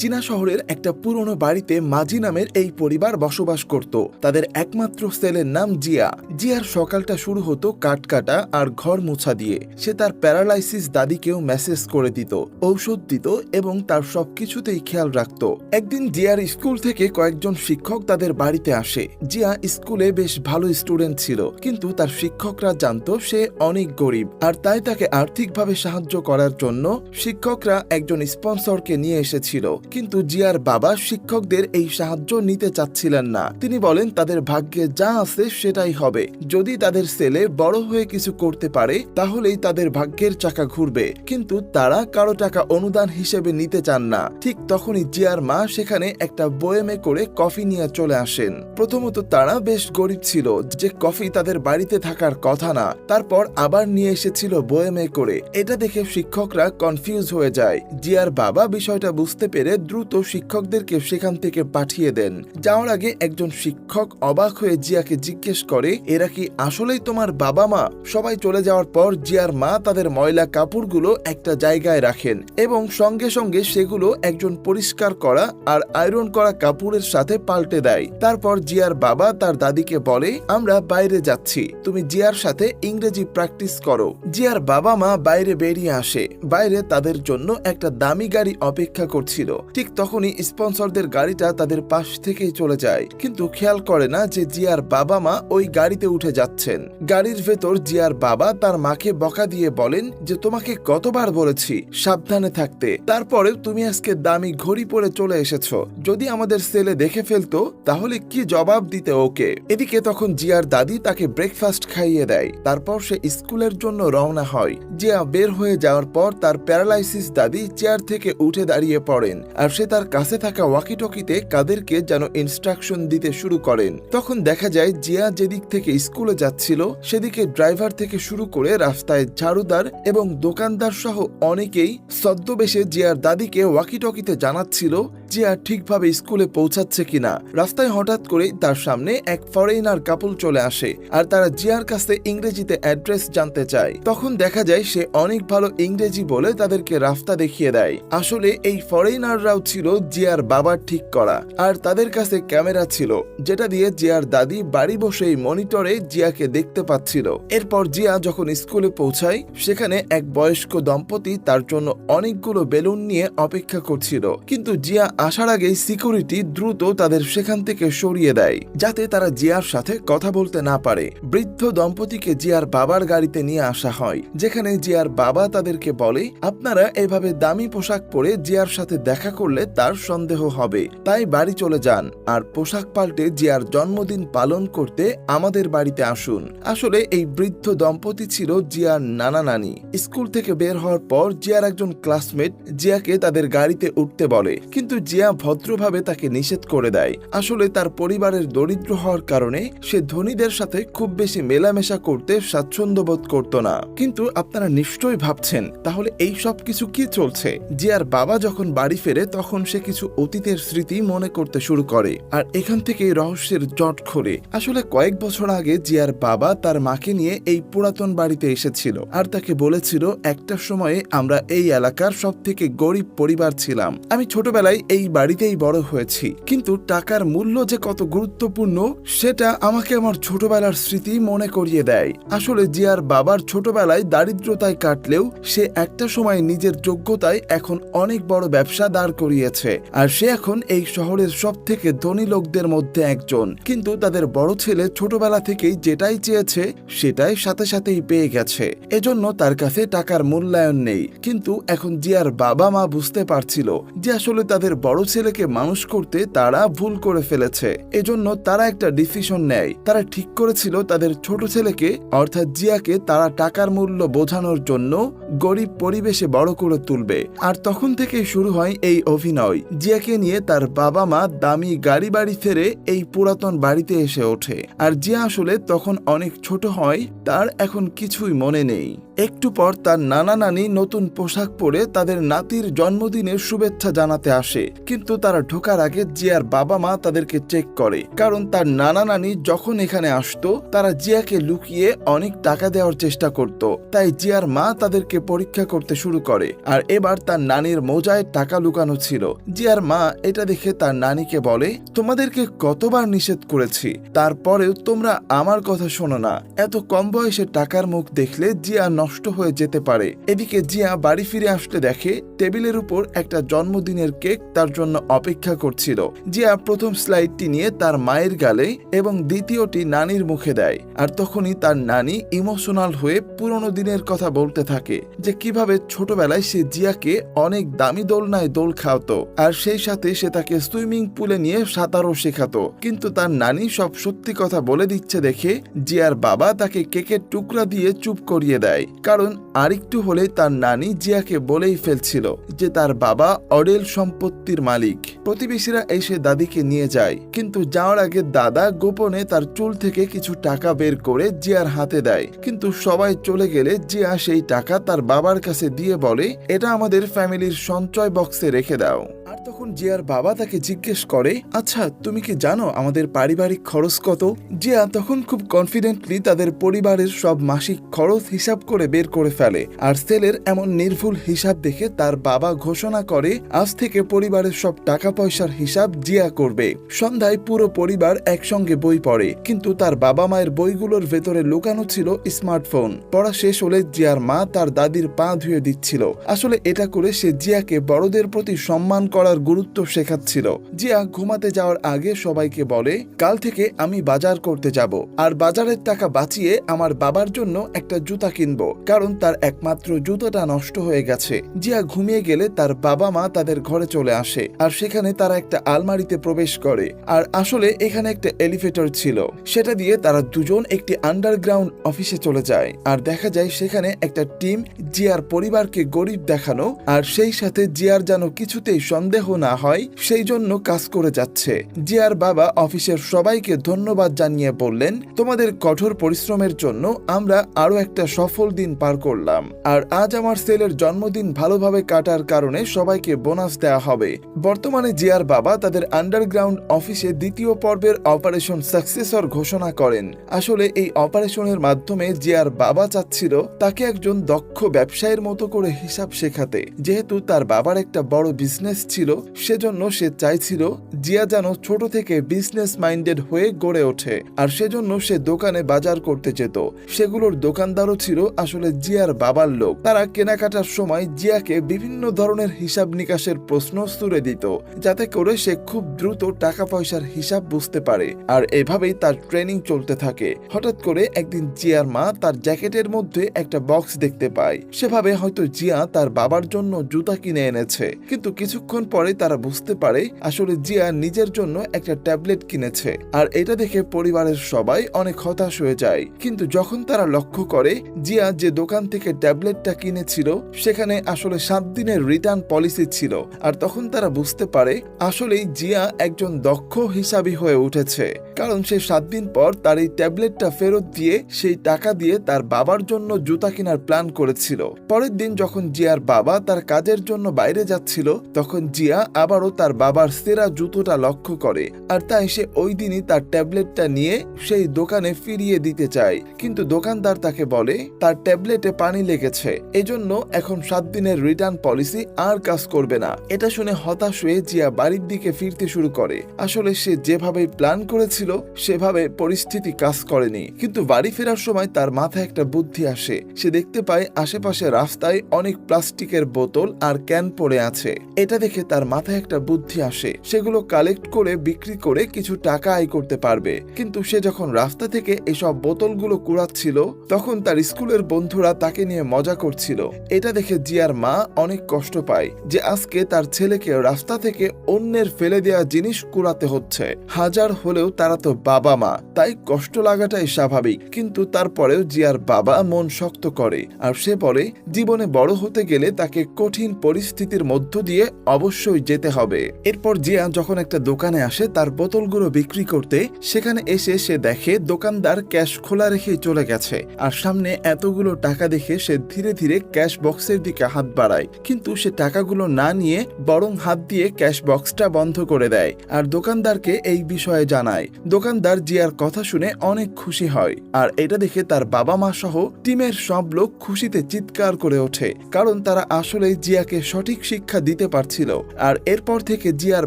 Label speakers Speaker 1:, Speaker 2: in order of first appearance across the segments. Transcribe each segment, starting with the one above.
Speaker 1: চীনা শহরের একটা পুরনো বাড়িতে মাঝি নামের এই পরিবার বসবাস করত। তাদের একমাত্র ছেলের নাম জিয়া। জিয়ার সকালটা শুরু হতো কাটকাটা আর ঘর মোছা দিয়ে। সে তার প্যারালাইসিস দাদিকেও মেসেজ করে দিত, ঔষধ দিত এবং তার সবকিছুতেই খেয়াল রাখত। একদিন জিয়ার স্কুল থেকে কয়েকজন শিক্ষক তাদের বাড়িতে আসে। জিয়া স্কুলে বেশ ভালো স্টুডেন্ট ছিল, কিন্তু তার শিক্ষকরা জানতো সে অনেক গরিব। আর তাই তাকে আর্থিকভাবে সাহায্য করার জন্য শিক্ষকরা একজন স্পন্সরকে নিয়ে এসেছিল। কিন্তু জিয়ার বাবা শিক্ষকদের এই সাহায্য নিতে চাচ্ছিলেন না। তিনি বলেন, তাদের ভাগ্যে যা আছে সেটাই হবে। যদি তাদের ছেলে বড় হয়ে কিছু করতে পারে, তাহলেই তাদের ভাগ্যের চাকা ঘুরবে। কিন্তু তারা কারও টাকা অনুদান হিসেবে নিতে চান না। ঠিক তখনই জিয়ার মা সেখানে একটা বয়েমে করে কফি নিয়ে চলে আসেন। প্রথমত তারা বেশ গরিব ছিল, যে কফি তাদের বাড়িতে থাকার কথা না। তারপর আবার নিয়ে এসেছিল বয়েমে করে। এটা দেখে শিক্ষকরা কনফিউজ হয়ে যায়। জিয়ার বাবা বিষয়টা বুঝতে পেরে দ্রুত শিক্ষকদেরকে সেখান থেকে পাঠিয়ে দেন। যাওয়ার আগে একজন শিক্ষক অবাক হয়ে জিয়াকে জিজ্ঞেস করে, এরা কি আসলেই তোমার বাবা মা? সবাই চলে যাওয়ার পর জিয়ার মা তাদের ময়লা কাপড়গুলো একটা জায়গায় রাখেন এবং সঙ্গে সঙ্গে সেগুলো একজন পরিষ্কার করা আর আয়রন করা কাপড়ের সাথে পাল্টে দেয়। তারপর জিয়ার বাবা তার দাদিকে বলে, আমরা বাইরে যাচ্ছি। তুমি জিয়ার সাথে ইংরেজি প্র্যাকটিস করো। জিয়ার বাবা মা বাইরে বেরিয়ে আসে। বাইরে তাদের জন্য একটা দামি গাড়ি অপেক্ষা করছিল। ঠিক তখনই স্পন্সরদের গাড়িটা তাদের পাশ থেকেই চলে যায়। কিন্তু খেয়াল করে না যে জিয়ার বাবা মা ওই গাড়িতে উঠে যাচ্ছেন। গাড়ির ভেতর জিয়ার বাবা তার মাকে বকা দিয়ে বলেন যে, তোমাকে কতবার বলেছি সাবধানে থাকতে। তারপরেও তুমি আজকে দামি ঘড়ি পরে চলে এসেছ। যদি আমাদের ছেলে দেখে ফেলতো, তাহলে কি জবাব দিতে ওকে? এদিকে তখন জিয়ার দাদি তাকে ব্রেকফাস্ট খাইয়ে দেয়। তারপর সে স্কুলের জন্য রওনা হয়। জিয়া বের হয়ে যাওয়ার পর তার প্যারালাইসিস দাদি চেয়ার থেকে উঠে দাঁড়িয়ে পড়েন। আর সে তার কাছে থাকা ওয়াকিটকিতে কাদেরকে যেন ইনস্ট্রাকশন দিতে শুরু করেন। তখন দেখা যায় জিয়া যেদিক থেকে স্কুলে যাচ্ছিল, সেদিকে ড্রাইভার থেকে শুরু করে রাস্তায় ঝাড়ুদার এবং দোকানদার সহ অনেকেই সদ্যবেশে জিয়ার দাদিকে ওয়াকিটকিতে জানাচ্ছিল জিয়া ঠিকভাবে স্কুলে পৌঁছাচ্ছে কিনা। রাস্তায় হঠাৎ করে তার সামনে এক ফরেইনার কাপল চলে আসে আর তারা জিয়ার কাছে ইংরেজিতে অ্যাড্রেস জানতে চায়। তখন দেখা যায় সে অনেক ভালো ইংরেজি বলে তাদেরকে রাস্তা দেখিয়ে দেয়। আসলে এই ফরেইনাররাও ছিল জিয়ার বাবার ঠিক করা আর তাদের কাছে ক্যামেরা ছিল, যেটা দিয়ে জিয়ার দাদি বাড়ি বসেই মনিটরে জিয়াকে দেখতে পাচ্ছিল। এরপর জিয়া যখন স্কুলে পৌঁছায়, সেখানে এক বয়স্ক দম্পতি তার জন্য অনেকগুলো বেলুন নিয়ে অপেক্ষা করছিল। কিন্তু জিয়া আসার আগেই সিকিউরিটি দ্রুত তাদের সেখান থেকে সরিয়ে দেয়, যাতে তারা জিয়ার সাথে কথা বলতে না পারে। বৃদ্ধ দম্পতিকে জিয়ার বাবার গাড়িতে নিয়ে আসা হয়, যেখানে জিয়ার বাবা তাদেরকে বলে, আপনারা এভাবে দামি পোশাক পরে জিয়ার সাথে দেখা করলে তার সন্দেহ হবে। তাই বাড়ি চলে যান। আর পোশাক পাল্টে জিয়ার জন্মদিন পালন করতে আমাদের বাড়িতে আসুন। আসলে এই বৃদ্ধ দম্পতি ছিল জিয়ার নানা নানি। স্কুল থেকে বের হওয়ার পর জিয়ার একজন ক্লাসমেট জিয়াকে তাদের গাড়িতে উঠতে বলে, কিন্তু জিয়া ভদ্রভাবে তাকে নিষেধ করে দেয়। আসলে তার পরিবারের দরিদ্র হওয়ার কারণে সে ধনীদের সাথে খুব বেশি মেলামেশা করতে স্বাচ্ছন্দ্য বোধ করত না। কিন্তু আপনারা নিশ্চয়ই ভাবছেন, তাহলে এই সব কিছু কি চলছে? জিয়ার বাবা যখন বাড়ি ফেরে, তখন সে কিছু অতীতের স্মৃতি মনে করতে শুরু করে। আর এখান থেকে রহস্যের জট খোলে। আসলে কয়েক বছর আগে জিয়ার বাবা তার মাকে নিয়ে এই পুরাতন বাড়িতে এসেছিল। আর তাকে বলেছিল, একটা সময়ে আমরা এই এলাকার সব থেকে গরিব পরিবার ছিলাম। আমি ছোটবেলায় এই বাড়িতেই বড় হয়েছি। কিন্তু টাকার মূল্য যে কত গুরুত্বপূর্ণ, সেটা আমাকে আমার ছোটবেলার স্মৃতি মনে করিয়ে দেয়। আসলে জিয়ার বাবার ছোটবেলায় দারিদ্রতায় কাটলেও সে একটা সময় নিজের যোগ্যতায় এখন অনেক বড় ব্যবসা দাঁড় করিয়েছে। আর সে এখন এই শহরের সব থেকে ধনী লোকদের মধ্যে একজন। কিন্তু তাদের বড় ছেলে ছোটবেলা থেকেই যেটাই চেয়েছে, সেটাই সাথে সাথেই পেয়ে গেছে। এজন্য তার কাছে টাকার মূল্যায়ন নেই। কিন্তু এখন জিয়ার বাবা মা বুঝতে পারছিল যে আসলে তাদের বড় ছেলেকে মানুষ করতে তারা ভুল করে ফেলেছে। এজন্য তারা একটা ডিসিশন নেয়। তারা ঠিক করেছিল তাদের ছোট ছেলেকে, অর্থাৎ জিয়াকে, তারা টাকার মূল্য বোঝানোর জন্য গরিব পরিবেশে বড় করে তুলবে। আর তখন থেকেই শুরু হয় এই অভিনয়। জিয়াকে নিয়ে তার বাবা মা দামি গাড়ি বাড়ি ফেরে এই পুরাতন বাড়িতে এসে ওঠে। আর জিয়া আসলে তখন অনেক ছোট হয়, তার এখন কিছুই মনে নেই। একটু পর তার নানা নানি নতুন পোশাক পরে তাদের নাতির জন্মদিনের শুভেচ্ছা জানাতে আসে। কিন্তু তারা ঢোকার আগে জিয়ার বাবা মা তাদেরকে চেক করে। কারণ তার নানা নানি যখন এখানে আসতো, তারা জিয়াকে লুকিয়ে অনেক টাকা দেওয়ার চেষ্টা করত। তাই জিয়ার মা তাদেরকে পরীক্ষা করতে শুরু করে। আর এবার তার নানির মোজায় টাকা লুকানো ছিল। জিয়ার মা এটা দেখে তার নানিকে বলে, তোমাদেরকে কতবার নিষেধ করেছি। তারপরেও তোমরা আমার কথা শোনো না। এত কম বয়সে টাকার মুখ দেখলে জিয়া হয়ে যেতে পারে। এদিকে জিয়া বাড়ি ফিরে আসতে দেখে টেবিলের উপর একটা জন্মদিনের কেক তার জন্য অপেক্ষা করছিল। জিয়া প্রথম স্লাইডটি নিয়ে তার মায়ের গালে এবং দ্বিতীয়টি নানির মুখে দেয় আর তখনই তার নানি ইমোশনাল হয়ে পুরনো দিনের কথা বলতে থাকে যে কীভাবে ছোটবেলায় সে জিয়াকে অনেক দামি দোলনায় দোল খাওয়াতো আর সেই সাথে সে তাকে সুইমিং পুলে নিয়ে সাঁতারও শেখাতো। কিন্তু তার নানি সব সত্যি কথা বলে দিচ্ছে দেখে জিয়ার বাবা তাকে কেকের টুকরা দিয়ে চুপ করিয়ে দেয়। কারণ আরেকটু হলে তার নানি জিয়াকে বলেই ফেলছিল যে তার বাবা অডেল সম্পত্তির মালিক। প্রতিবেশীরা এসে দাদিকে নিয়ে যায়, কিন্তু যাওয়ার আগে দাদা গোপনে তার চুল থেকে কিছু টাকা বের করে জিয়ার হাতে দেয়। কিন্তু সবাই চলে গেলে জিয়া সেই টাকা তার বাবার কাছে দিয়ে বলে, এটা আমাদের ফ্যামিলির সঞ্চয় বক্সে রেখে দাও। আর তখন জিয়ার বাবা তাকে জিজ্ঞেস করে আচ্ছা তুমি কি জানো আমাদের পারিবারিক খরচ কত? জিয়া তখন খুব কনফিডেন্টলি তাদের পরিবারের সব মাসিক খরচ হিসাব করে বের করে ফেলে আর সেলের এমন নির্ভুল হিসাব দেখে তার বাবা ঘোষণা করে, আজ থেকে পরিবারের সব টাকা পয়সার হিসাব জিয়া করবে। সন্ধ্যায় পুরো পরিবার একসঙ্গে বই পড়ে, কিন্তু তার বাবা মায়ের বইগুলোর ভেতরে লুকানো ছিল স্মার্টফোন পড়া শেষ হলে জিয়ার মা তার দাদির পা ধুয়ে দিচ্ছিল। আসলে এটা করে সে জিয়াকে বড়দের প্রতি সম্মান করার গুরুত্ব শেখাচ্ছিল। জিয়া ঘুমাতে যাওয়ার আগে সবাইকে বলে, কাল থেকে আমি বাজার করতে যাব। আর বাজারের টাকা বাঁচিয়ে আমার বাবার জন্য একটা জুতা কিনবো, কারণ তার একমাত্র জুতোটা নষ্ট হয়ে গেছে। জিয়া ঘুমিয়ে গেলে তার বাবা মা তাদের ঘরে চলে আসে, আর সেখানে তারা একটা আলমারিতে প্রবেশ করে। আর আসলে এখানে একটা এলিভেটর ছিল। সেটা দিয়ে তারা দুজন একটি আন্ডারগ্রাউন্ড অফিসে চলে যায়। আর দেখা যায় সেখানে একটা টিম জিয়ার পরিবারকে গরিব দেখানো, আর সেই সাথে জিয়ার যেন কিছুতেই সন্দেহ না হয়, সেই জন্য কাজ করে যাচ্ছে। জিয়ার বাবা অফিসের সবাইকে ধন্যবাদ জানিয়ে বললেন, তোমাদের কঠোর পরিশ্রমের জন্য আমরা আরও একটা সফল দিন পার করলাম। আর আজ আমার ছেলের জন্মদিন ভালোভাবে কাটার কারণে সবাইকে বোনাস দেওয়া হবে। বর্তমানে জিয়ার বাবা তাদের আন্ডারগ্রাউন্ড অফিসে দ্বিতীয় পর্বের অপারেশন সাকসেসর ঘোষণা করেন। আসলে এই অপারেশনের মাধ্যমে জিয়ার বাবা চাচ্ছিল তাকে একজন দক্ষ ব্যবসায়ীর মতো করে হিসাব শেখাতে। যেহেতু তার বাবার একটা বড় বিজনেস ছিল সেজন্য সে চাইছিল জিয়া যেন ছোট থেকে বিজনেস মাইন্ডেড হয়ে গড়ে ওঠে। আর সেজন্য সে দোকানে বাজার করতে যেত। সেগুলোর দোকানদারও ছিল আসলে জিয়ার বাবার লোক। তারা কেনাকাটার সময় জিয়াকে বিভিন্ন ধরনের হিসাব নিকাশের প্রশ্ন সুরে দিত, যাতে করে সে খুব দ্রুত টাকা পয়সার হিসাব বুঝতে পারে। আর এভাবেই তার ট্রেনিং চলতে থাকে। হঠাৎ করে একদিন জিয়ার মা তার জ্যাকেটের মধ্যে একটা বক্স দেখতে পায়। সেভাবে হয়তো জিয়া তার বাবার জন্য জুতা কিনে এনেছে। কিন্তু কিছুক্ষণ পরে তারা বুঝতে পারে আসলে জিয়া নিজের জন্য একটা ট্যাবলেট কিনেছে। আর এটা দেখে পরিবারের সবাই অনেক হতাশ হয়ে যায়। কিন্তু যখন তারা লক্ষ্য করে জিয়া যে দোকান থেকে ট্যাবলেটটা কিনেছিল, সেখানে আসলে সাত দিনের রিটার্ন পলিসি ছিল। আর তখন তারা বুঝতে পারে আসলেই জিয়া একজন দক্ষ হিসাবি হয়ে উঠেছে। কারণ সে সাত দিন পর তার এই ট্যাবলেটটা ফেরত দিয়ে সেই টাকা দিয়ে তার বাবার জন্য জুতা কেনার প্ল্যান করেছিল। পরের দিন যখন জিয়ার বাবা তার কাজের জন্য বাইরে যাচ্ছিল, তখন জিয়া আবারও তার বাবার সেরা জুতোটা লক্ষ্য করে। আর তাই সে ওই দিনই তার ট্যাবলেটটা নিয়ে সেই দোকানে ফিরিয়ে দিতে চায়। কিন্তু দোকানদার তাকে বলে, তার ট্যাবলেটে পানি লেগেছে। এজন্য এখন সাত দিনের রিটার্ন পলিসি আর কাজ করবে না। এটা শুনে হতাশ হয়ে জিয়া বাড়ির দিকে ফিরতে শুরু করে। আসলে সে যেভাবে প্ল্যান করেছিল সেভাবে পরিস্থিতি কাজ করেনি। কিন্তু বাড়ি ফেরার সময় তার মাথায় একটা বুদ্ধি আসে। সে দেখতে পায় আশেপাশে রাস্তায় অনেক প্লাস্টিকের বোতল আর ক্যান পড়ে আছে। এটা দেখে তার মাথায় একটা বুদ্ধি আসে। সেগুলো কালেক্ট করে বিক্রি করে কিছু টাকা আয় করতে পারবে। কিন্তু সে যখন রাস্তা থেকে এসব বোতলগুলো কুড়াচ্ছিল, তখন তার স্কুলের বন্ধুরা তাকে নিয়ে মজা করছিল। এটা দেখে জিয়ার মা অনেক কষ্ট পায় যে আজকে তার ছেলেকে রাস্তা থেকে অন্যের ফেলে দেওয়া জিনিস কুড়াতে হচ্ছে। হাজার হলেও তারা তো বাবা মা, তাই কষ্ট লাগাটাই স্বাভাবিক। কিন্তু তারপরেও জিয়ার বাবা মন শক্ত করে, আর সে বলে, জীবনে বড় হতে গেলে তাকে কঠিন পরিস্থিতির মধ্য দিয়ে অবশ্যই যেতে হবে। এরপর জিয়া যখন একটা দোকানে আসে, তার বোতলগুলো বিক্রি করতে, সেখানে এসে সে দেখে দোকানদার ক্যাশ খোলা রেখেই চলে গেছে, আর সামনে এতগুলো টাকা দেখে সে ধীরে ধীরে ক্যাশ বক্সের দিকে হাত বাড়ায়। কিন্তু সে টাকাগুলো না নিয়ে বরং হাত দিয়ে ক্যাশ বক্সটা বন্ধ করে দেয়, আর দোকানদারকে এই বিষয়ে জানায় দোকানদার জিয়ার কথা শুনে অনেক খুশি হয়, আর এটা দেখে তার বাবা মা সহ টিমের সব লোক খুশিতে চিৎকার করে ওঠে, কারণ তারা আসলে জিয়াকে সঠিক শিক্ষা দিতে পারছিল, আর এরপর থেকে জিয়ার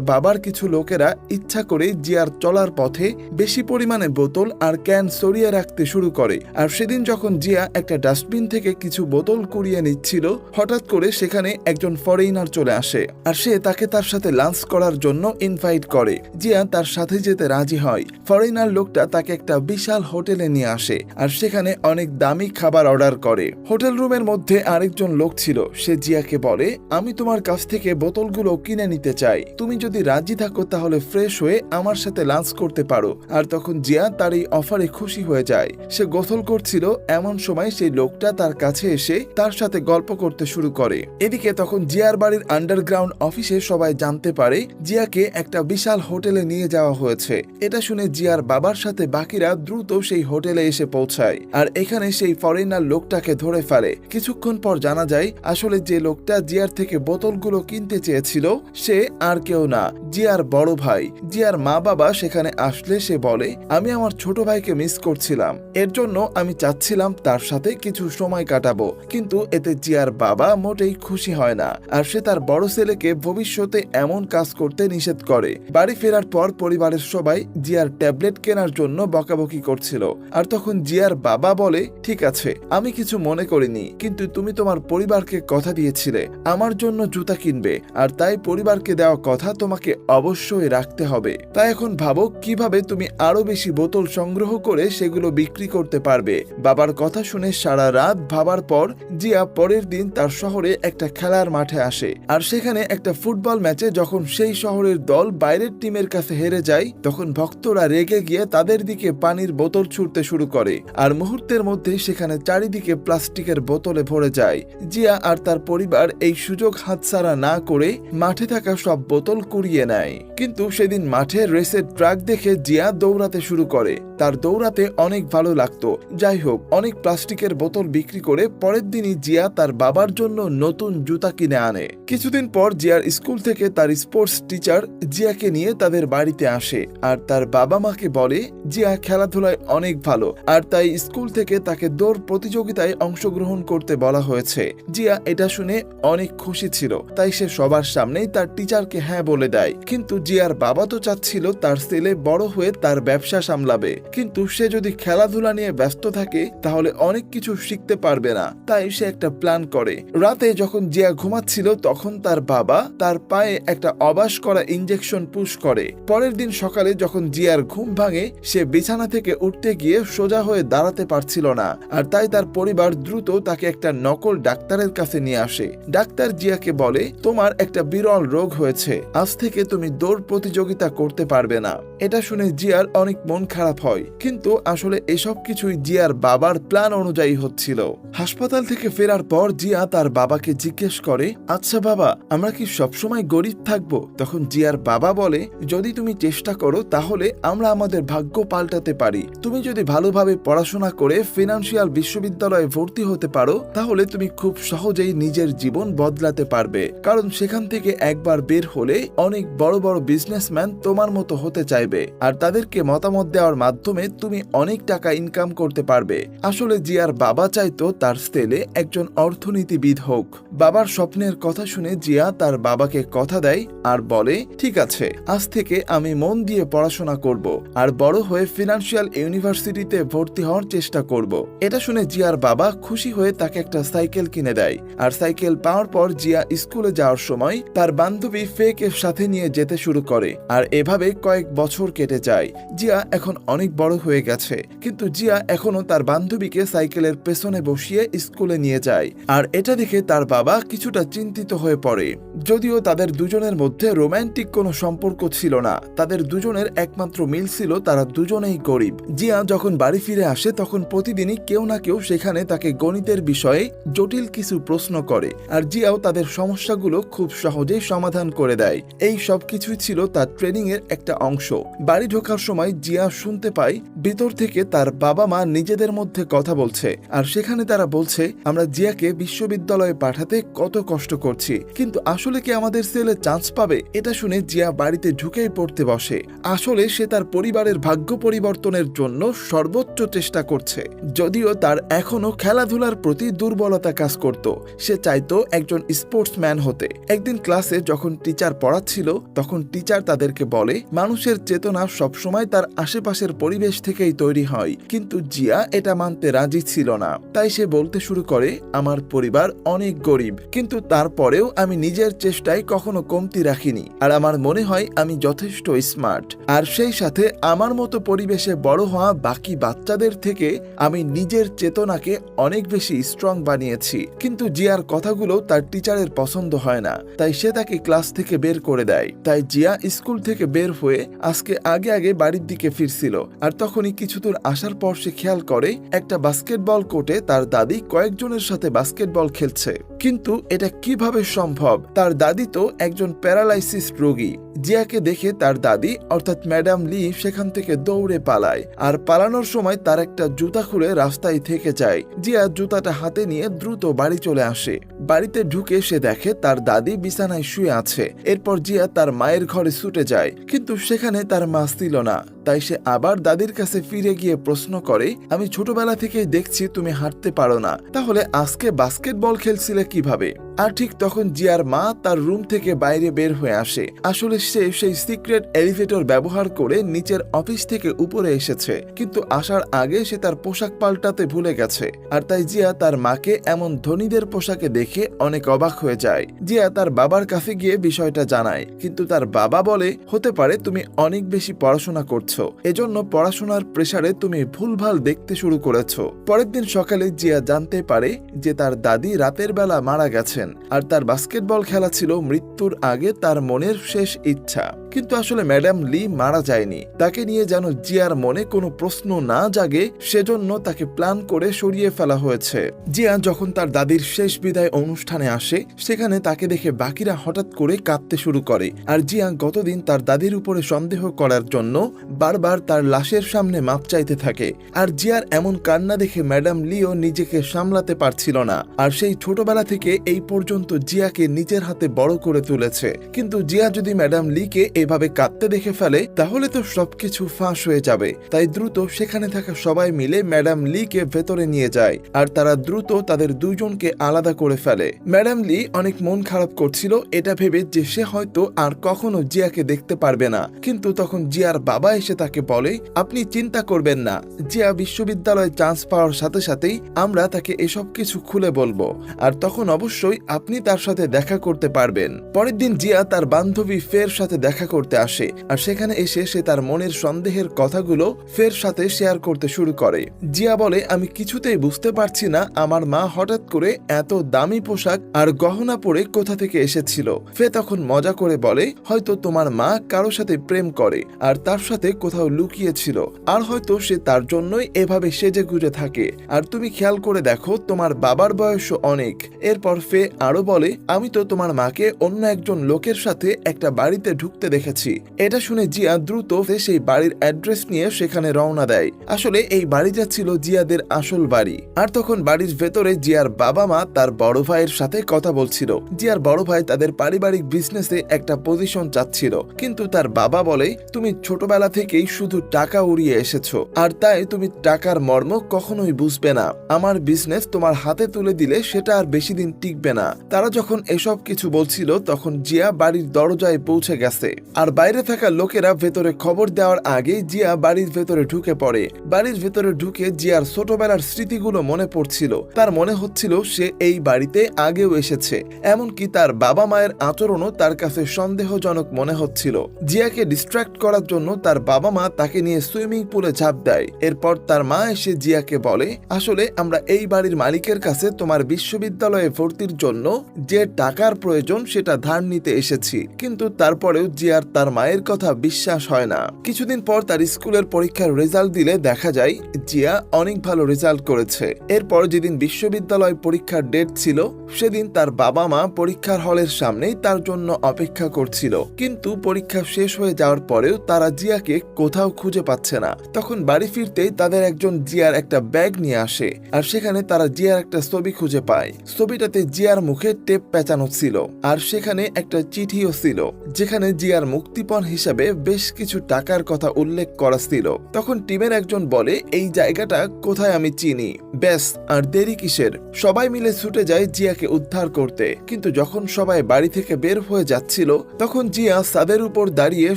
Speaker 1: বাবার কিছু লোকেরা ইচ্ছা করে জিয়ার চলার পথে বেশি পরিমাণে বোতল আর ক্যান সরিয়ে রাখতে শুরু করে, আর সেদিন যখন জিয়া একটা ডাস্টবিন থেকে কিছু বোতল কুড়িয়ে নিচ্ছিল, হঠাৎ করে সেখানে একজন ফরেইনার চলে আসে, আর সে তাকে তার সাথে লাঞ্চ করার জন্য ইনভাইট করে, জিয়া তার সাথে যেতে রাজি হয়। ফরেইনার লোকটা তাকে একটা বিশাল হোটেলে নিয়ে আসে আর সেখানে অনেক দামি খাবার অর্ডার করে। হোটেল রুমের মধ্যে আরেকজন লোক ছিল, সে জিয়াকে বলে, আমি তোমার কাছ থেকে বোতলগুলো কিনে নিতে চাই। তুমি যদি রাজি থাকো তাহলে ফ্রেশ হয়ে আমার সাথে লাঞ্চ করতে পারো। আর তখন জিয়া তার এই অফারে খুশি হয়ে যায়। সে গোসল করছিল, এমন সময় সেই লোকটা তার কাছে এসে তার সাথে গল্প করতে শুরু করে। এদিকে তখন জিয়ার বাড়ির আন্ডারগ্রাউন্ড অফিসে সবাই জানতে পারে, জিয়াকে একটা বিশাল হোটেলে নিয়ে যাওয়া হয়েছে। এটা জিয়ার বাবার সাথে বাকিরা দ্রুত সেই হোটেলে এসে পৌঁছায়। আর এখানে সেই ফরেনার লোকটাকে ধরে ফেলে। কিছুক্ষণ পর জানা যায়, আসলে যে লোকটা জিয়ার থেকে বোতলগুলো কিনতে চেয়েছিল, সে আর কেউ না, জিয়ার বড় ভাই। জিয়ার মা বাবা সেখানে আসলে সে বলে, আমি আমার ছোট ভাইকে মিস করছিলাম। এর জন্য আমি চাচ্ছিলাম তার সাথে কিছু সময় কাটাবো। কিন্তু এতে জিয়ার বাবা মোটেই খুশি হয় না। আর সে তার বড় ছেলেকে ভবিষ্যতে এমন কাজ করতে নিষেধ করে। বাড়ি ফেরার পর পরিবারের সবাই জিয়ার ট্যাবলেট কেনার জন্য বকাবকি করছিল। আর তখন জিয়ার বাবা বলে, ঠিক আছে, আমি কিছু মনে করিনি, কিন্তু তুমি তোমার পরিবারকে কথা দিয়েছিলে, আমার জন্য জুতা কিনবে, আর তাই পরিবারকে দেওয়া কথা তোমাকে অবশ্যই রাখতে হবে। তাই এখন ভাবো কীভাবে তুমি আরও বেশি বোতল সংগ্রহ করে সেগুলো বিক্রি করতে পারবে। বাবার কথা শুনে সারা রাত ভাবার পর জিয়া পরের দিন তার শহরে একটা খেলার মাঠে আসে। আর সেখানে একটা ফুটবল ম্যাচে যখন সেই শহরের দল বাইরের টিমের কাছে হেরে যায়, তখন ভক্তরা রেগে গিয়ে তাদের দিকে পানির বোতল ছুটতে শুরু করে। আর মুহূর্তের মধ্যে সেখানে চারিদিকে প্লাস্টিকের বোতলে ভরে যায়। জিয়া আর তার পরিবার এই সুযোগ হাতছাড়া না করে মাঠে থাকা সব বোতল কুড়িয়ে নেয়। কিন্তু সেদিন মাঠে রেসের ট্রাক দেখে জিয়া দৌড়াতে শুরু করে। তার দৌড়াতে অনেক ভালো লাগতো। যাই হোক, অনেক প্লাস্টিকের বোতল বিক্রি করে পরের দিনই জিয়া তার বাবার জন্য নতুন জুতা কিনে আনে। কিছুদিন পর জিয়ার স্কুল থেকে তার স্পোর্টস টিচার জিয়াকে নিয়ে তাদের বাড়িতে আসে। আর তার বাবা মাকে বলে জিয়া খেলাধুলায় অনেক ভালো। আর তাই স্কুল থেকে তাকে দৌড় প্রতিযোগিতায় অংশগ্রহণ করতে বলা হয়েছে। জিয়া এটা শুনে অনেক খুশি ছিল। তাই সে সবার সামনেই তার টিচারকে হ্যাঁ বলে দেয়। কিন্তু জিয়ার বাবা তো চাচ্ছিল তার ছেলে বড় হয়ে তার ব্যবসা সামলাবে। কিন্তু সে যদি খেলাধুলা নিয়ে ব্যস্ত থাকে, তাহলে অনেক কিছু শিখতে পারবে না। তাই সে একটা প্ল্যান করে। রাতে যখন জিয়া ঘুমাচ্ছিল, তখন তার বাবা তার পায়ে একটা অবাস করা ইঞ্জেকশন পুশ করে। পরের দিন সকালে যখন জিয়ার ঘুম ভাঙে, সে বিছানা থেকে উঠতে গিয়ে সোজা হয়ে দাঁড়াতে পারছিল না। আর তাই তার পরিবার দ্রুত তাকে একটা নকল ডাক্তারের কাছে নিয়ে আসে। ডাক্তার জিয়াকে বলে, তোমার একটা বিরল রোগ হয়েছে। আজ থেকে তুমি দৌড় প্রতিযোগিতা করতে পারবে না। এটা শুনে জিয়ার অনেক মন খারাপ হয়। কিন্তু আসলে এসব কিছুই জিয়ার বাবার প্ল্যান অনুযায়ী হচ্ছিল। হাসপাতাল থেকে ফেরার পর জিয়া তার বাবাকে জিজ্ঞেস করে আচ্ছা বাবা, আমরা কি সবসময় গরিব থাকব? তখন জিয়ার বাবা বলে, যদি তুমি চেষ্টা করো, তাহলে আমরা আমাদের ভাগ্য পাল্টাতে পারি। তুমি যদি ভালোভাবে পড়াশোনা করে ফিনান্সিয়াল বিশ্ববিদ্যালয়ে ভর্তি হতে পারো, তাহলে তুমি খুব সহজেই নিজের জীবন বদলাতে পারবে। কারণ সেখান থেকে একবার বের হলে অনেক বড় বড় বিজনেসম্যান তোমার মতো হতে চাইবে। আর তাদেরকে মতামত দেওয়ার মাধ্যমে তুমি অনেক টাকা ইনকাম করতে পারবে। আসলে জিয়ার বাবা চাইতো তার ছেলে একজন অর্থনীতিবিদ হোক। বাবার স্বপ্নের কথা শুনে জিয়া তার বাবাকে কথা দেয় আর বলে, ঠিক আছে, আজ থেকে আমি মন দিয়ে পড়াশোনা করব আর বড় হয়ে ফিনান্সিয়াল ইউনিভার্সিটিতে ভর্তি হওয়ার চেষ্টা করব। এটা শুনে জিয়ার বাবা খুশি হয়ে তাকে একটা সাইকেল কিনে দেয়। আর সাইকেল পাওয়ার পর জিয়া স্কুলে যাওয়ার সময় তার বান্ধবী ফেকে সাথে নিয়ে যেতে শুরু করে। আর এভাবে কয়েক বছর কেটে যায়। জিয়া এখন অনেক বড় হয়ে গেছে। কিন্তু জিয়া এখনও তার বান্ধবীকে সাইকেলের পেছনে বসিয়ে স্কুলে নিয়ে যায়। আর এটা দেখে তার বাবা কিছুটা চিন্তিত হয়ে পড়ে। যদিও তাদের দুজনের মধ্যে রোমান্টিক কোনো সম্পর্ক ছিল না। তাদের দুজনের একমাত্র একমাত্র মিল ছিল তারা দুজনেই গরিব। জিয়া যখন বাড়ি ফিরে আসে, তখন প্রতিদিনই কেউ না কেউ সেখানে তাকে গণিতের বিষয়ে জটিল কিছু প্রশ্ন করে আর জিয়াও তাদের সমস্যাগুলো খুব সহজেই সমাধান করে দেয়। এই সব কিছুই ছিল তার ট্রেনিং এর একটা অংশ। বাড়ি ঢোকার সময় জিয়া শুনতে পায়, ভিতর থেকে তার বাবা মা নিজেদের মধ্যে কথা বলছে আর সেখানে তারা বলছে, আমরা জিয়াকে বিশ্ববিদ্যালয়ে পাঠাতে কত কষ্ট করছি, কিন্তু আসলে কি আমাদের ছেলে চান্স পাবে? এটা শুনে জিয়া বাড়িতে ঢুকেই পড়তে বসে। আসলে সে তার পরিবারের ভাগ্য পরিবর্তনের জন্য সর্বোচ্চ চেষ্টা করছে। যদিও তার এখনও খেলাধুলার প্রতি দুর্বলতা কাজ করত। সে চাইতো একজন স্পোর্টসম্যান হতে। একদিন ক্লাসে যখন টিচার পড়াচ্ছিল, তখন টিচার তাদেরকে বলে, মানুষের চেতনা সবসময় তার আশেপাশের পরিবেশ থেকেই তৈরি হয়। কিন্তু জিয়া এটা মানতে রাজি ছিল না। তাই সে বলতে শুরু করে, আমার পরিবার অনেক গরিব, কিন্তু তারপরেও আমি নিজের চেষ্টায় কখনো কমতি রাখিনি। আর আমার মনে হয় আমি যথেষ্ট স্মার্ট আর সেই সাথে আমার মতো পরিবেশে বড় হওয়া বাকি বাচ্চাদের থেকে আমি নিজের চেতনাকে অনেক বেশি স্ট্রং বানিয়েছি। কিন্তু জিয়ার কথাগুলো তার টিচারের পছন্দ হয় না, তাই সে তাকে ক্লাস থেকে বের করে দেয়। তাই জিয়া স্কুল থেকে বের হয়ে আজকে আগে আগে বাড়ির দিকে ফিরছিল। আর তখনই কিছু দূর আসার পর সে খেয়াল করে একটা বাস্কেটবল কোর্টে তার দাদি কয়েকজনের সাথে বাস্কেটবল খেলছে। কিন্তু এটা কীভাবে সম্ভব? তার দাদি তো একজন প্যারালাইসিস রোগী। জিয়াকে দেখে তার দাদি, অর্থাৎ ম্যাডাম লি সেখান থেকে দৌড়ে পালায়। আর পালানোর সময় তার একটা জুতা খুলে রাস্তায় থেকে যায়। জিয়া জুতাটা হাতে নিয়ে দ্রুত বাড়ি চলে আসে। বাড়িতে ঢুকে সে দেখে তার দাদি বিছানায় শুয়ে আছে। এরপর জিয়া তার মায়ের ঘরে ছুটে যায়। কিন্তু সেখানে তার মা ছিল না। তাই সে আবার দাদির কাছে ফিরে গিয়ে প্রশ্ন করে, আমি ছোটবেলা থেকেই দেখছি তুমি হাঁটতে পারো না। তাহলে আজকে বাস্কেটবল খেলছিলে কীভাবে? আর ঠিক তখন জিয়ার মা তার রুম থেকে বাইরে বের হয়ে আসে। আসলে সে সেই সিক্রেট এলিভেটর ব্যবহার করে নিচের অফিস থেকে উপরে এসেছে। কিন্তু আসার আগে সে তার পোশাক পাল্টাতে ভুলে গেছে। আর তাই জিয়া তার মাকে এমন ধনীদের পোশাকে দেখে অনেক অবাক হয়ে যায়। জিয়া তার বাবার কাছে গিয়ে বিষয়টা জানায়। কিন্তু তার বাবা বলে, হতে পারে তুমি অনেক বেশি পড়াশোনা করছ। এজন্য পড়াশোনার প্রেসারে তুমি ভুলভাল দেখতে শুরু করেছ। পরের দিন সকালে জিয়া জানতে পারে যে তার দাদি রাতের বেলা মারা গেছেন আর তার বাস্কেটবল খেলা ছিল মৃত্যুর আগে তার মনের শেষ ইচ্ছা। কিন্তু আসলে ম্যাডাম লি মারা যায়নি। তাকে নিয়ে যেন জিয়ার মনে কোনো প্রশ্ন না জাগে, সেজন্য তাকে প্ল্যান করে সরিয়ে ফেলা হয়েছে। জিয়া যখন তার দাদির শেষ বিদায় অনুষ্ঠানে আসে, সেখানে তাকে দেখে বাকিরা হঠাৎ করে কাঁদতে শুরু করে। আর জিয়া গতদিন তার দাদির উপরে সন্দেহ করার জন্য বারবার তার লাশের সামনে মাপ চাইতে থাকে। আর জিয়ার এমন কান্না দেখে ম্যাডাম লিও নিজেকে সামলাতে পারছিল না। আর সেই ছোটবেলা থেকে এই পর্যন্ত জিয়াকে নিজের হাতে বড় করে তুলেছে। কিন্তু জিয়া যদি ম্যাডাম লিকে এভাবে কাঁদতে দেখে ফেলে, তাহলে তো সবকিছু ফাঁস হয়ে যাবে। তাই দ্রুত সেখানে থাকা সবাই মিলে ম্যাডাম লিকে ভেতরে নিয়ে যায়। আর তারা দ্রুত তাদের দুজনকে আলাদা করে ফেলে। ম্যাডাম লি অনেক মন খারাপ করছিল, এটা ভেবে যে সে হয়তো আর কখনো জিয়াকে দেখতে পারবে না। কিন্তু তখন জিয়ার বাবা এসে তাকে বলে, আপনি চিন্তা করবেন না। জিয়া বিশ্ববিদ্যালয়ে চান্স পাওয়ার সাথে সাথেই আমরা তাকে এসব কিছু খুলে বলব। আর তখন অবশ্যই আপনি তার সাথে দেখা করতে পারবেন। পরের দিন জিয়া তার বান্ধবী ফের সাথে দেখা করতে আসে, আর সেখানে এসে সে তার মনের সন্দেহের কথাগুলো ফের সাথে শেয়ার করতে শুরু করে। জিয়া বলে, আমি কিছুতেই বুঝতে পারছি না আমার মা হঠাৎ করে এত দামি পোশাক আর গহনা পরে কোথা থেকে এসেছিল। ফে তখন মজা করে বলে, হয়তো তোমার মা কারও সাথে প্রেম করে, আর তার সাথে কোথাও লুকিয়েছিল, আর হয়তো সে তার জন্যই এভাবে সেজে গুজে থাকে। আর তুমি খেয়াল করে দেখো, তোমার বাবার বয়সও অনেক। এরপর ফে আরও বলে, আমি তো তোমার মাকে অন্য একজন লোকের সাথে একটা বাড়িতে ঢুকতে দেখেছি। এটা শুনে জিয়া দ্রুত সে সেই বাড়ির অ্যাড্রেস নিয়ে সেখানে রওনা দেয়। আসলে এই বাড়িটা ছিল জিয়াদের আসল বাড়ি। আর তখন বাড়ির ভেতরে জিয়ার বাবা মা তার বড় ভাইয়ের সাথে কথা বলছিল। জিয়ার বড় ভাই তাদের পারিবারিক বিজনেসে একটা পজিশন চাচ্ছিল। কিন্তু তার বাবা বলে, তুমি ছোটবেলা থেকেই শুধু টাকা উড়িয়ে এসেছ। আর তাই তুমি টাকার মর্ম কখনোই বুঝবে না। আমার বিজনেস তোমার হাতে তুলে দিলে সেটা আর বেশি দিন টিকবে না। তারা যখন এসব কিছু বলছিল, তখন জিয়া বাড়ির দরজায় পৌঁছে গেছে। আর বাইরে থাকা লোকেরা ভেতরে খবর দেওয়ার আগেই জিয়া বাড়ির ভেতরে ঢুকে পড়ে। বাড়ির ভেতরে ঢুকে জিয়ার ছোটবেলার স্মৃতিগুলো মনে পড়ছিল। তার মনে হচ্ছিল সে এই বাড়িতে আগেও এসেছে। এমনকি তার বাবা মায়ের আচরণও তার কাছে সন্দেহজনক মনে হচ্ছিল। জিয়াকে ডিস্ট্র্যাক্ট করার জন্য তার বাবা মা তাকে নিয়ে সুইমিং পুলে ঝাঁপ দেয়। এরপর তার মা এসে জিয়াকে বলে, আসলে আমরা এই বাড়ির মালিকের কাছে তোমার বিশ্ববিদ্যালয়ে ভর্তির জন্য যে টাকার প্রয়োজন সেটা ধার নিতে এসেছি। কিন্তু তারপরেও জিয়ার তার মায়ের কথা বিশ্বাস হয় না। কিছুদিন পর তার স্কুলের পরীক্ষার রেজাল্ট দিলে দেখা যায়, জিয়া অনেক ভালো রেজাল্ট করেছে। এরপর যেদিন বিশ্ববিদ্যালয় পরীক্ষার ডেট ছিল, সেদিন তার বাবা মা পরীক্ষার হলের সামনেই তার জন্য অপেক্ষা করছিল। কিন্তু পরীক্ষা শেষ হয়ে যাওয়ার পরেও তারা জিয়াকে কোথাও খুঁজে পাচ্ছে না। তখন বাড়ি ফিরতেই তাদের একজন জিয়ার একটা ব্যাগ নিয়ে আসে আর সেখানে তারা জিয়ার একটা ছবি খুঁজে পায়। ছবিটাতে জিয়ার মুখে টেপ পেঁচানো ছিল আর সেখানে একটা চিঠিও ছিল, যেখানে জিয়ার মুক্তিপণ হিসাবে বেশ কিছু টাকার কথা উল্লেখ করা ছিল। তখন টিমের একজন বলে, এই জায়গাটা কোথায় আমি চিনি? ব্যাস, আর দেরি কিসের? সবাই মিলে ছুটে যায় জিয়াকে উদ্ধার করতে। কিন্তু যখন সবাই বাড়ি থেকে বের হয়ে যাচ্ছিল, তখন জিয়া সাদের উপর দাঁড়িয়ে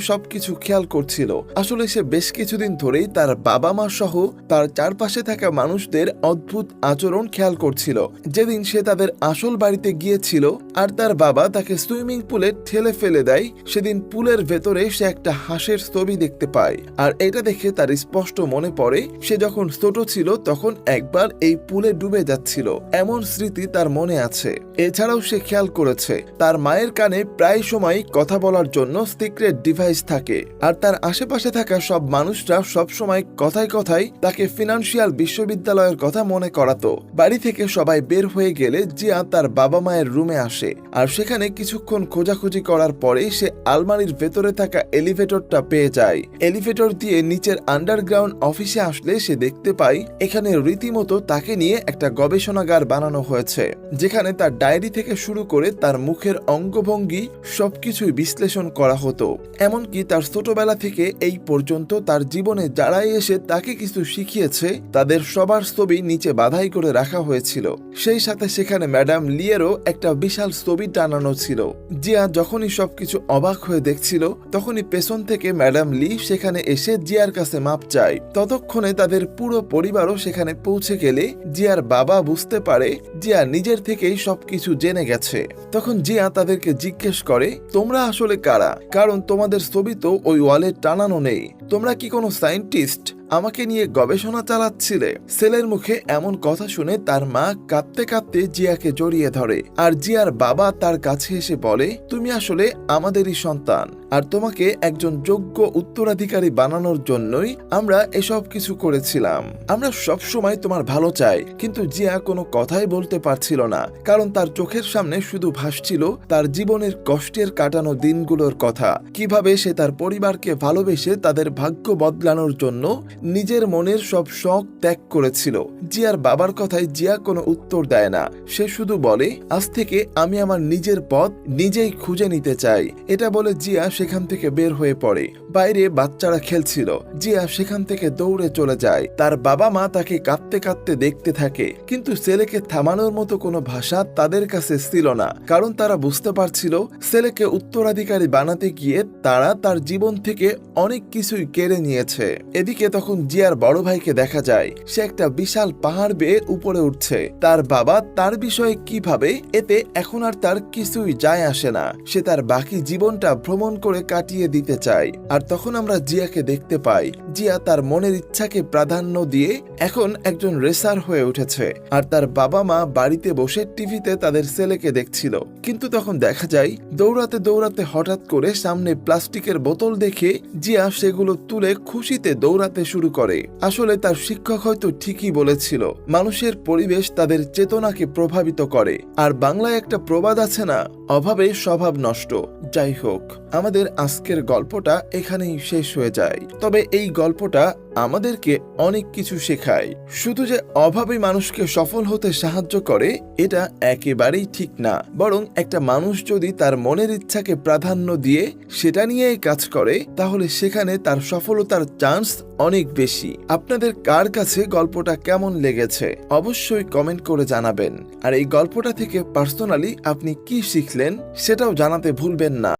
Speaker 1: সবকিছু খেয়াল করছিল আসলে সে বেশ কিছুদিন ধরেই তার বাবা মা সহ তার চারপাশে থাকা মানুষদের অদ্ভুত আচরণ খেয়াল করছিল। যেদিন সে তাদের আসল বাড়িতে গিয়েছিল আর তার বাবা তাকে সুইমিং পুলে ঠেলে ফেলে দেয়, সেদিন পুলের ভেতরে সে একটা হাঁসের ছবি দেখতে পায়। আর এটা দেখে তার স্পষ্ট মনে পড়ে, সে যখন ছোট ছিল তখন একবার এই পুলে ডুবে যাচ্ছিল। এমন স্মৃতি তার মনে আছে। এছাড়াও সে খেয়াল করেছে, তার মায়ের কানে প্রায় সময় কথা বলার জন্য সিক্রেট ডিভাইস থাকে। আর তার আশেপাশে থাকা সব মানুষরা সব সময় কথায় কথায় তাকে ফিনান্সিয়াল বিশ্ববিদ্যালয়ের কথা মনে করাতো। বাড়ি থেকে সবাই বের হয়ে গেলে জিয়া তার বাবা মায়ের রুমে আসে। আর সেখানে কিছুক্ষণ খোঁজাখুঁজি করার পরে সে আলমারির ভেতরে থাকা এলিভেটরটা পেয়ে যায়। এলিভেটর দিয়ে নিচের আন্ডারগ্রাউন্ড অফিসে আসলে সে দেখতে পায়, এখানে রীতিমতো তাকে নিয়ে একটা গবেষণাগার বানানো হয়েছে। যেখানে তার ডায়েরি থেকে শুরু করে তার মুখের অঙ্গভঙ্গি সবকিছুই বিশ্লেষণ করা হতো। এমনকি তার ছোটবেলা থেকে এই পর্যন্ত তার জীবনে যারাই এসে তাকে কিছু শিখিয়েছে, তাদের সবার ছবি নিচে বাধাই করে রাখা হয়েছিল। সেই সাথে সেখানে ম্যাডাম লিয়েরও একটা বিশাল ছবি টানানো ছিল। জিয়া যখনই সবকিছু অবাক হয়ে দেখছিল, তখনই পেছন থেকে ম্যাডাম লি সেখানে এসে জিয়ার কাছে মাপ চায়। ততক্ষণে তাদের পুরো পরিবারও সেখানে পৌঁছে গেলে জিয়ার বাবা বুঝতে পারে জিয়া নিজের থেকেই সবকিছু জেনে গেছে। তখন জিয়া তাদেরকে জিজ্ঞেস করে, তোমরা আসলে কারা? কারণ তোমাদের ছবি তো ওই ওয়ালে টানানো নেই। তোমরা কি কোনো সায়েন্টিস্ট? আমাকে নিয়ে গবেষণা চালাচ্ছিলে। ছেলের মুখে এমন কথা শুনে তার মা কাঁদতে কাঁদতে জিয়াকে জড়িয়ে ধরে। আর জিয়ার বাবা তার কাছে এসে বলে, তুমি আসলে আমাদেরই সন্তান। আর তোমাকে একজন যোগ্য উত্তরাধিকারী বানানোর জন্যই আমরা এসব কিছু করেছিলাম। আমরা সব সময় তোমার ভালো চাই। কিন্তু জিয়া কোনো কথাই বলতে পারছিল না। কারণ তার চোখের সামনে শুধু ভাসছিল তার জীবনের কষ্টের কাটানো দিনগুলোর কথা। কীভাবে সে তার পরিবারকে ভালোবেসে তাদের ভাগ্য বদলানোর জন্য নিজের মনের সব শখ ত্যাগ করেছিল। জিয়ার বাবার কথায় জিয়া কোনো উত্তর দেয় না। সে শুধু বলে, আজ থেকে আমি আমার নিজের পথ নিজেই খুঁজে নিতে চাই। এটা বলে জিয়া সেখান থেকে বের হয়ে পড়ে। বাইরে বাচ্চারা খেলছিল। জিয়া সেখান থেকে দৌড়ে চলে যায়। তার বাবা মা তাকে কাঁদতে কাঁদতে দেখতে থাকে। কিন্তু ছেলেকে থামানোর মতো কোনো ভাষা তাদের কাছে ছিল না। কারণ তারা বুঝতে পারছিল, ছেলেকে উত্তরাধিকারী বানাতে গিয়ে তারা তার জীবন থেকে অনেক কিছুই কেড়ে নিয়েছে। এদিকে তখন জিয়ার বড় ভাইকে দেখা যায়, সে একটা বিশাল পাহাড় বেয়ে উপরে উঠছে। তার বাবা তার বিষয়ে কীভাবে এতে এখন আর তার কিছুই যায় আসে না। সে তার বাকি জীবনটা ভ্রমণ করে কাটিয়ে দিতে চায়। আর তখন আমরা জিয়াকে দেখতে পাই। জিয়া তার মনের ইচ্ছাকে প্রাধান্য দিয়ে এখন একজন রেসার হয়ে উঠেছে। আর তার বাবা মা বাড়িতে বসে টিভিতে তাদের ছেলেকে দেখছিল। কিন্তু তখন দেখা যায়, দৌড়াতে দৌড়াতে হঠাৎ করে সামনে প্লাস্টিকের বোতল দেখে জিয়া সেগুলো তুলে খুশিতে দৌড়াতে শুরু করে। আসলে তার শিক্ষক হয়তো ঠিকই বলেছিল, মানুষের পরিবেশ তাদের চেতনাকে প্রভাবিত করে। আর বাংলায় একটা প্রবাদ আছে না, অভাবে স্বভাব নষ্ট। যাই হোক, আমাদের আজকের গল্পটা এখানেই শেষ হয়ে যায়। তবে এই গল্পটা আমাদেরকে অনেক কিছু শেখায়। শুধু যে অভাবে মানুষকে সফল হতে সাহায্য করে, এটা একেবারেই ঠিক না। বরং একটা মানুষ যদি তার মনের ইচ্ছাকে প্রাধান্য দিয়ে সেটা নিয়েই কাজ করে, তাহলে সেখানে তার সফলতার চান্স অনেক বেশি। আপনাদের কার কাছে গল্পটা কেমন লেগেছে, অবশ্যই কমেন্ট করে জানাবেন। আর এই গল্পটা থেকে পার্সোনালি আপনি কি শিখলেন, সেটাও জানাতে ভুলবেন না।